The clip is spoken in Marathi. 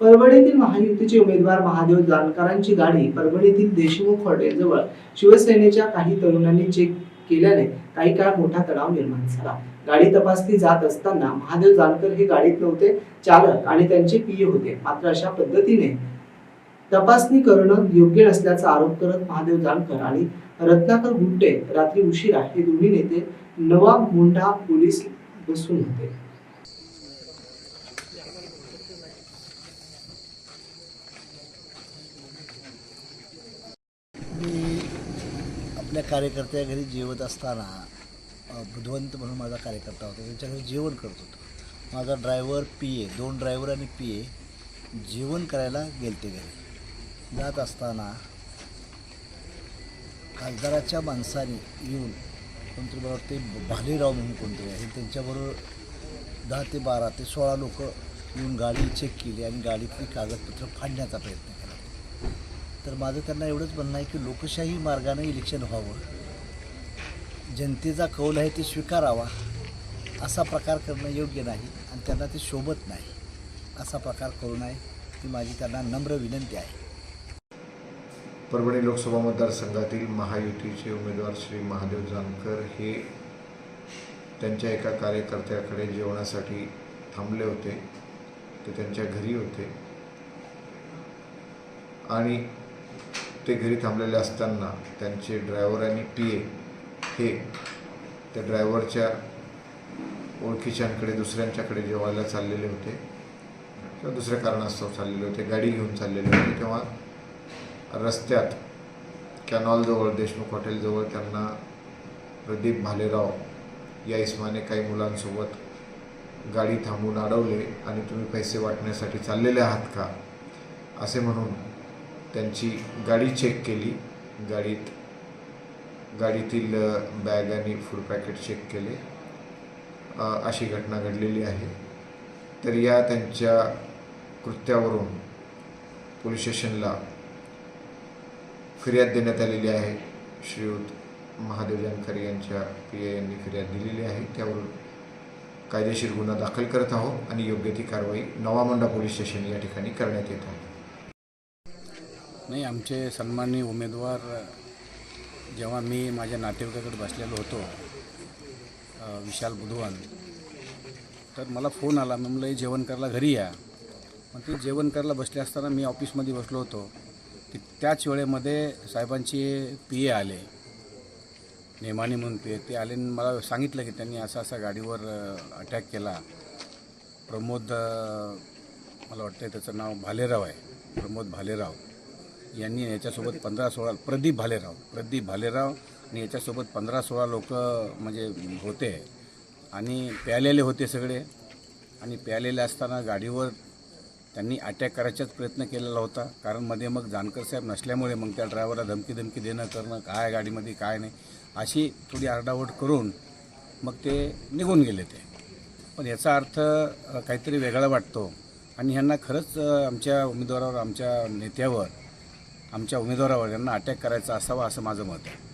परभणीतील महायुतीचे उमेदवार महादेव जानकरांची गाडी परभणीतील देशमुख हॉटेलजवळ शिवसेनेच्या काही तरुणांनी चेक केल्याने काही काळ मोठा तणाव निर्माण झाला. गाडी तपासली जात असताना महादेव जानकर हे गाडीत नव्हते चालक आणि त्यांचे पिय होते. मात्र अशा पद्धतीने तपासणी करणं योग्य नसल्याचा आरोप करत महादेव जानकर आणि रत्नाकर गुट्टे रात्री उशिरा हे दोन्ही नेते नवाब मुंढा पोलीस बसून होते मी आपल्या कार्यकर्त्या घरी जेवत असताना बुधवंत म्हणून माझा कार्यकर्ता होता. त्यांच्या घरी जेवण करत होतो. माझा ड्रायव्हर पी ए दोन ड्रायव्हर आणि पी ए जेवण करायला गेलते घरी. जात असताना खासदाराच्या माणसाने येऊन कोणतरी मला ते भालेराव म्हणून कोणतरी आहे. त्यांच्याबरोबर दहा ते बारा ते सोळा लोक येऊन गाडी चेक केली आणि गाडीतली कागदपत्र फाडण्याचा प्रयत्न केला. तर माझं त्यांना एवढंच म्हणणं आहे की लोकशाही मार्गाने इलेक्शन व्हावं. जनतेचा कौल आहे ते स्वीकारावा. असा प्रकार करणं योग्य नाही आणि त्यांना ते शोभत नाही. असा प्रकार करू नये ती माझी त्यांना नम्र विनंती आहे. परभणी लोकसभा मतदारसंघातील महायुतीचे उमेदवार श्री महादेव जानकर हे त्यांच्या एका कार्यकर्त्याकडे जेवणासाठी थांबले होते. ते त्यांच्या घरी होते. आणि ते घरी थांबलेले असताना त्यांचे ड्रायव्हर आणि पी ए हे त्या ड्रायव्हरच्या ओळखीच्यांकडे दुसऱ्यांच्याकडे जेवायला चाललेले होते. किंवा दुसऱ्या कारणास्तव चाललेले होते. गाडी घेऊन चाललेले होते. तेव्हा रस्त्यात कॅनॉलजवळ देशमुख हॉटेलजवळ त्यांना प्रदीप भालेराव या इस्माने काही मुलांसोबत गाडी थांबून अडवले आणि तुम्ही पैसे वाटण्यासाठी चाललेले आहात का? असे म्हणून त्यांची गाडी चेक केली. गाडीत गाडीतील बॅग आणि फूड पॅकेट चेक केले. अशी घटना घडलेली आहे. तर या त्यांच्या कृत्यावरून पोलीस स्टेशनला फिर्याद देण्यात आलेली आहे. श्रीयुत महादेव जानकर यांच्या पी ए यांनी फिर्याद दिलेली आहे. त्यावरून कायदेशीर गुन्हा दाखल करत आहोत आणि योग्य ती कारवाई नवामंडा पोलीस स्टेशन या ठिकाणी करण्यात येत आहे. नाही आमचे सन्माननीय उमेदवार जेव्हा मी माझ्या नातेवाईकाकडे बसलेलो होतो विशाल बुधवान तर मला फोन आला मी म्हणलं "हे जेवण करायला घरी या. मग ते जेवण करायला बसले असताना मी ऑफिसमध्ये बसलो होतो. की त्याच वेळेमध्ये साहेबांचे पी ए आले नेमाने म्हणून पी ए. ते आले आणि मला सांगितलं की त्यांनी असा असा गाडीवर अटॅक केला. प्रमोद मला वाटतं त्याचं नाव भालेराव आहे प्रमोद भालेराव. यांनी याच्यासोबत पंधरा सोळा प्रदीप भालेराव प्रदीप भालेराव आणि याच्यासोबत पंधरा सोळा लोक म्हणजे होते. आणि प्यालेले होते सगळे. आणि प्यालेले असताना गाडीवर त्यांनी अटॅक करायचाच प्रयत्न केलेला होता. कारण मध्ये मग जानकर साहेब नसल्यामुळे मग त्या ड्रायव्हरला धमकी धमकी देणं करणं काय गाडीमध्ये काय नाही अशी थोडी आरडावट करून मग ते निघून गेले ते. पण याचा अर्थ काहीतरी वेगळा वाटतो. आणि ह्यांना खरंच आमच्या उमेदवारावर आमच्या नेत्यावर आमच्या उमेदवारावर यांना अटॅक करायचा असावा असं माझं मत आहे.